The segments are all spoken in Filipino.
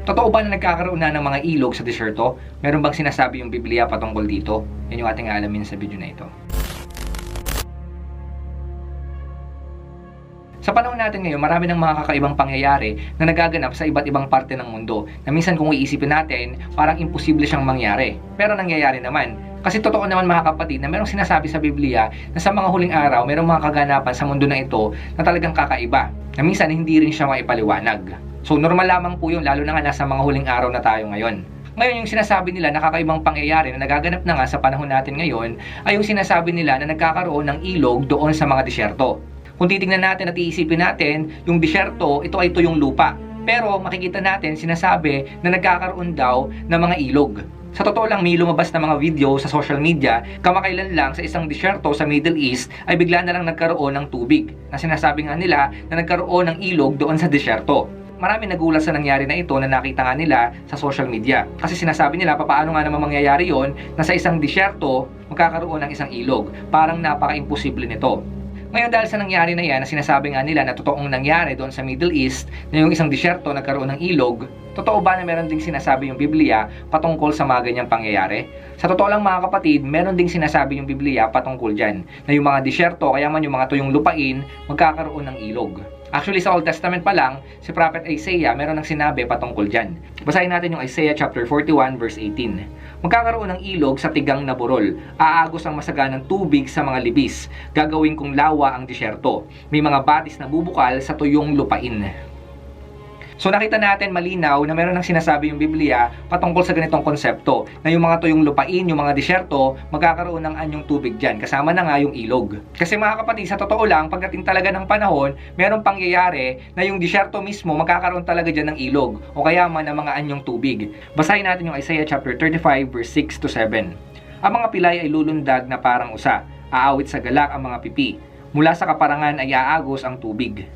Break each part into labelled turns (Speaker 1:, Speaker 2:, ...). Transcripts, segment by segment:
Speaker 1: Totoo ba na nagkakaroon na ng mga ilog sa disyerto? Meron bang sinasabi yung Biblia patungkol dito? Yan yung ating alamin sa video na ito. Sa panahon natin ngayon, marami ng mga kakaibang pangyayari na nagaganap sa iba't ibang parte ng mundo na minsan kung iisipin natin, parang imposible siyang mangyari. Pero nangyayari naman. Kasi totoo naman mga kapatid na merong sinasabi sa Biblia na sa mga huling araw, merong mga kaganapan sa mundo na ito na talagang kakaiba. Na minsan hindi rin siya maipaliwanag. So normal lamang po yun, lalo na nga nasa mga huling araw na tayo ngayon. Ngayon, yung sinasabi nila na kakaibang pangyayari na nagaganap na nga sa panahon natin ngayon ay yung sinasabi nila na nagkakaroon ng ilog doon sa mga disyerto. Kung titingnan natin at iisipin natin, yung disyerto, ito ay tuyong lupa. Pero makikita natin, sinasabi na nagkakaroon daw ng mga ilog. Sa totoo lang, may lumabas na mga video sa social media, kamakailan lang sa isang disyerto sa Middle East ay bigla na lang nagkaroon ng tubig. Na sinasabi nga nila na nagkaroon ng ilog doon sa disyerto marami nagulat sa nangyari na ito na nakita nga nila sa social media. Kasi sinasabi nila paano nga naman mangyayari yon na sa isang disyerto magkakaroon ng isang ilog. Parang napaka-imposible nito. Ngayon dahil sa nangyari na yan, na sinasabi nga nila na totoong nangyari doon sa Middle East, na yung isang disyerto nagkaroon ng ilog, totoo ba na meron ding sinasabi yung Biblia patungkol sa mga ganyang pangyayari? Sa totoo lang mga kapatid, meron ding sinasabi yung Biblia patungkol dyan, na yung mga disyerto, kaya man yung mga tuyong lupain, magkakaroon ng ilog. Actually, sa Old Testament pa lang, si Prophet Isaiah meron ng sinabi patungkol dyan. Basahin natin yung Isaiah chapter 41 verse 18. Magkakaroon ng ilog sa tigang na burol. Aagos ang masaganang tubig sa mga libis. Gagawin kong lawa ang disyerto. May mga batis na bubukal sa tuyong lupain. So nakita natin malinaw na meron ng sinasabi yung Biblia patungkol sa ganitong konsepto na yung mga tuyong lupain, yung mga disyerto, magkakaroon ng anyong tubig dyan. Kasama na nga yung ilog. Kasi mga kapatid, sa totoo lang, pagdating talaga ng panahon, merong pangyayari na yung disyerto mismo magkakaroon talaga dyan ng ilog o kaya man ng mga anyong tubig. Basahin natin yung Isaiah chapter 35 verse 6 to 7. Ang mga pilay ay lulundag na parang usa, aawit sa galak ang mga pipi. Mula sa kaparangan ay aagos ang tubig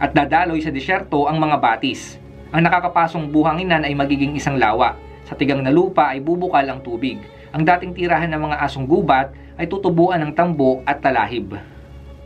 Speaker 1: at dadaloy sa disyerto ang mga batis. Ang nakakapasong buhanginan ay magiging isang lawa. Sa tigang na lupa ay bubukal ang tubig. Ang dating tirahan ng mga asong gubat ay tutubuan ng tambo at talahib.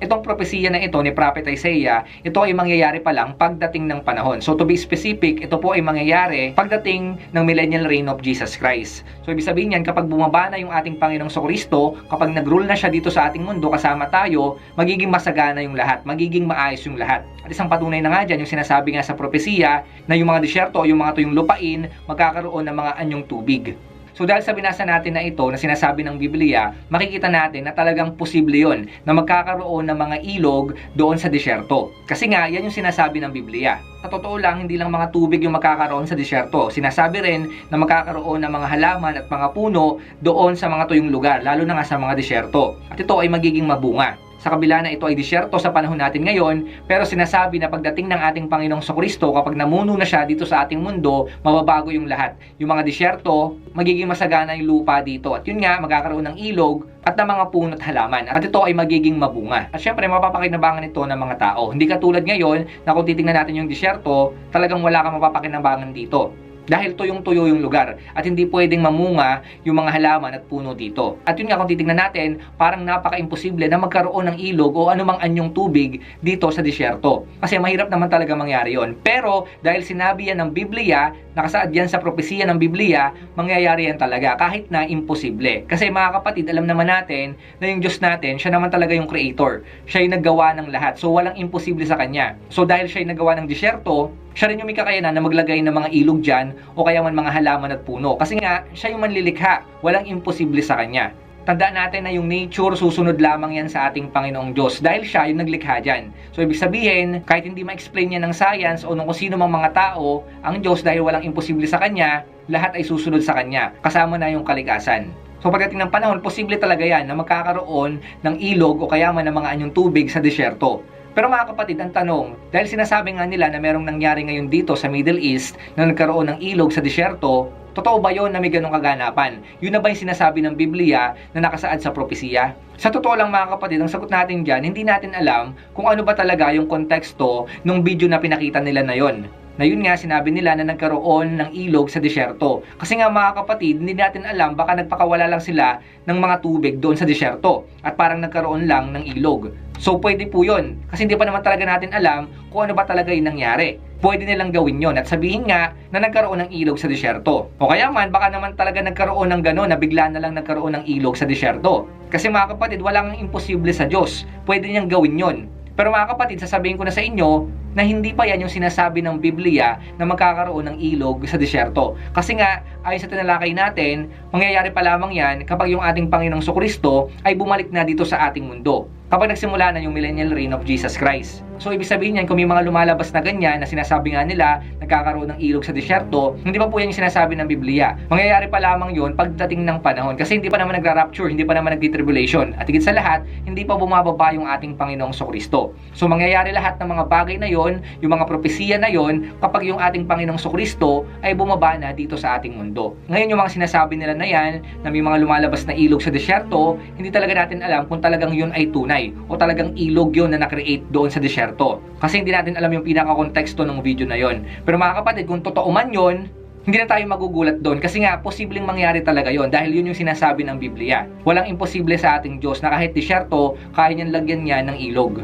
Speaker 1: Itong propesiya na ito ni Prophet Isaiah, ito ay mangyayari pa lang pagdating ng panahon. So to be specific, ito po ay mangyayari pagdating ng millennial reign of Jesus Christ. So ibig sabihin yan, kapag bumaba na yung ating Panginoong Kristo, kapag nag-rule na siya dito sa ating mundo kasama tayo, magiging masagana yung lahat, magiging maayos yung lahat. At isang patunay na nga dyan, yung sinasabi nga sa propesiya, na yung mga disyerto o yung mga tuyong lupain, magkakaroon ng mga anyong tubig. So dahil sa binasa natin na ito na sinasabi ng Biblia, makikita natin na talagang posible yon na magkakaroon ng mga ilog doon sa disyerto. Kasi nga, yan yung sinasabi ng Biblia. Sa totoo lang, hindi lang mga tubig yung magkakaroon sa disyerto. Sinasabi rin na magkakaroon ng mga halaman at mga puno doon sa mga tuyong lugar, lalo na nga sa mga disyerto. At ito ay magiging mabunga. Sa kabila na ito ay disyerto sa panahon natin ngayon, pero sinasabi na pagdating ng ating Panginoong Kristo, kapag namuno na siya dito sa ating mundo, mababago yung lahat. Yung mga disyerto, magiging masagana yung lupa dito. At yun nga, magkakaroon ng ilog at ng mga puno at halaman. At ito ay magiging mabunga. At syempre, mapapakinabangan ito ng mga tao. Hindi katulad ngayon na kung titingnan natin yung disyerto, talagang wala kang mapapakinabangan dito dahil tuyong-tuyo yung lugar at hindi pwedeng mamunga yung mga halaman at puno dito. At yun nga kung titingnan natin, parang napaka-imposible na magkaroon ng ilog o anumang anyong tubig dito sa disyerto. Kasi mahirap naman talaga mangyari yon. Pero dahil sinabi yan ng Biblia, nakasaad yan sa propesiya ng Biblia, mangyayari yan talaga kahit na imposible. Kasi mga kapatid, alam naman natin na yung Diyos natin, siya naman talaga yung creator. Siya yung naggawa ng lahat. So walang imposible sa kanya. So dahil siya yung nagawa ng disyerto, siya rin yung may kakayanan na maglagay ng mga ilog dyan o kaya man mga halaman at puno. Kasi nga, siya yung manlilikha. Walang imposible sa kanya. Tandaan natin na yung nature susunod lamang yan sa ating Panginoong Diyos dahil siya yung naglikha dyan. So ibig sabihin, kahit hindi ma-explain niya ng science o ng kung sino mang mga tao, ang Diyos dahil walang imposible sa Kanya, lahat ay susunod sa Kanya. Kasama na yung kalikasan. So pagdating ng panahon, posible talaga yan na magkakaroon ng ilog o kaya man ng mga anyong tubig sa disyerto. Pero mga kapatid, ang tanong, dahil sinasabi nga nila na merong nangyari ngayon dito sa Middle East na nagkaroon ng ilog sa disyerto, totoo ba yon na may ganong kaganapan? Yun na ba yung sinasabi ng Biblia na nakasaad sa propesiya? Sa totoo lang mga kapatid, ang sagot natin dyan, hindi natin alam kung ano ba talaga yung konteksto ng video na pinakita nila na yon. Na yun nga sinabi nila na nagkaroon ng ilog sa disyerto. Kasi nga mga kapatid, hindi natin alam baka nagpakawala lang sila ng mga tubig doon sa disyerto at parang nagkaroon lang ng ilog. So pwede po yun kasi hindi pa naman talaga natin alam kung ano ba talaga yung nangyari. Pwede nilang gawin yon at sabihin nga na nagkaroon ng ilog sa disyerto. O kaya man baka naman talaga nagkaroon ng gano'n na bigla na lang nagkaroon ng ilog sa disyerto. Kasi mga kapatid, walang imposible sa Diyos. Pwede niyang gawin yon. Pero mga kapatid, sasabihin ko na sa inyo na hindi pa yan yung sinasabi ng Biblia na magkakaroon ng ilog sa disyerto. Kasi nga, ayon sa tinalakay natin, mangyayari pa lamang yan kapag yung ating Panginoong Sokristo ay bumalik na dito sa ating mundo. Kapag nagsimula na yung millennial reign of Jesus Christ. So, ibig sabihin yan, kung may mga lumalabas na ganyan na sinasabi nga nila, nagkakaroon ng ilog sa disyerto, hindi pa po yan yung sinasabi ng Biblia. Mangyayari pa lamang yun pagdating ng panahon. Kasi hindi pa naman nagra-rapture, hindi pa naman nagdi-tribulation. At higit sa lahat, hindi pa bumababa yung ating Panginoong Sokristo. So, mangyayari lahat ng mga bagay na yon, yung mga propesiya na yon, kapag yung ating Panginoong Sokristo ay bumaba na dito sa ating mundo. Ngayon, yung mga sinasabi nila na yan, na may mga lumalabas na ilog sa disyerto, hindi talaga natin alam kung talagang yun ay tunay o talagang ilog yun na na-create doon sa disyerto. Kasi hindi natin alam yung pinaka-konteksto ng video na yon. Pero mga kapatid, kung totoo man yon, hindi na tayo magugulat doon kasi nga posibleng mangyari talaga yon dahil yun yung sinasabi ng Biblia. Walang imposible sa ating Diyos na kahit disyerto, kaya niyang lagyan niya ng ilog.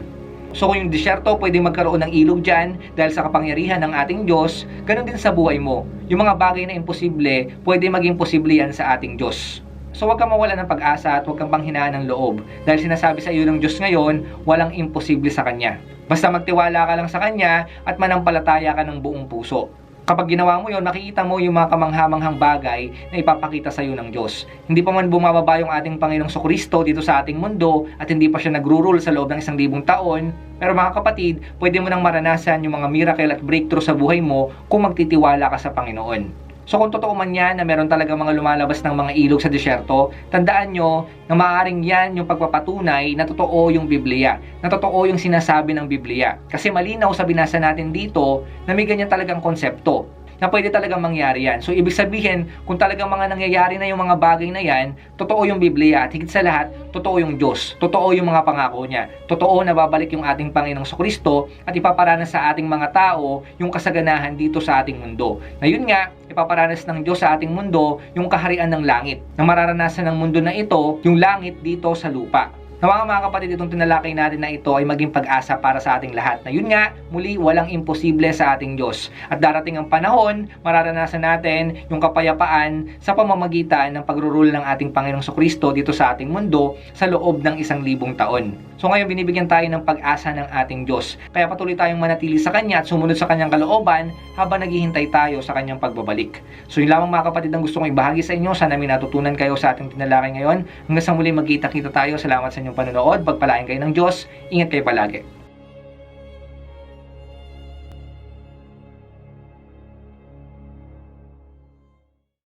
Speaker 1: So kung yung disyerto pwede magkaroon ng ilog dyan dahil sa kapangyarihan ng ating Diyos, ganun din sa buhay mo. Yung mga bagay na imposible, pwede maging posible yan sa ating Diyos. So huwag kang mawala ng pag-asa at huwag kang panghinaan ng loob dahil sinasabi sa iyo ng Diyos ngayon, walang imposible sa Kanya. Basta magtiwala ka lang sa Kanya at manampalataya ka ng buong puso. Kapag ginawa mo yon, makikita mo yung mga kamanghamanghang bagay na ipapakita sa iyo ng Diyos. Hindi pa man bumababa yung ating Panginoong Sokristo dito sa ating mundo at hindi pa siya nagro-rule sa loob ng isang libong taon, pero mga kapatid, pwede mo nang maranasan yung mga miracle at breakthrough sa buhay mo kung magtitiwala ka sa Panginoon. So kung totoo man yan na meron talaga mga lumalabas ng mga ilog sa disyerto, tandaan nyo na maaaring yan yung pagpapatunay na totoo yung Biblia, na totoo yung sinasabi ng Biblia. Kasi malinaw sa binasa natin dito na may ganyan talagang konsepto na pwede talagang mangyari yan. So, ibig sabihin, kung talagang mga nangyayari na yung mga bagay na yan, totoo yung Biblia at higit sa lahat, totoo yung Diyos. Totoo yung mga pangako niya. Totoo na babalik yung ating Panginoong Kristo at ipaparanas sa ating mga tao yung kasaganahan dito sa ating mundo. Na yun nga, ipaparanas ng Diyos sa ating mundo yung kaharian ng langit. Na mararanasan ng mundo na ito, yung langit dito sa lupa. Nawa mga kapatid, itong tinalakay natin na ito ay maging pag-asa para sa ating lahat. Na yun nga, muli walang imposible sa ating Diyos. At darating ang panahon, mararanasan natin yung kapayapaan sa pamamagitan ng pagrurul ng ating Panginoong Kristo dito sa ating mundo sa loob ng isang libong taon. So ngayon binibigyan tayo ng pag-asa ng ating Diyos. Kaya patuloy tayong manatili sa Kanya at sumunod sa Kanyang kalooban habang naghihintay tayo sa Kanyang pagbabalik. So yun lamang mga kapatid ang gusto kong ibahagi sa inyo. Sana may natutunan kayo sa ating tinalakay ngayon. Hanggang sa muli magkita-kita tayo. Salamat sa inyong panonood. Pagpalain kayo ng Diyos. Ingat kayo palagi.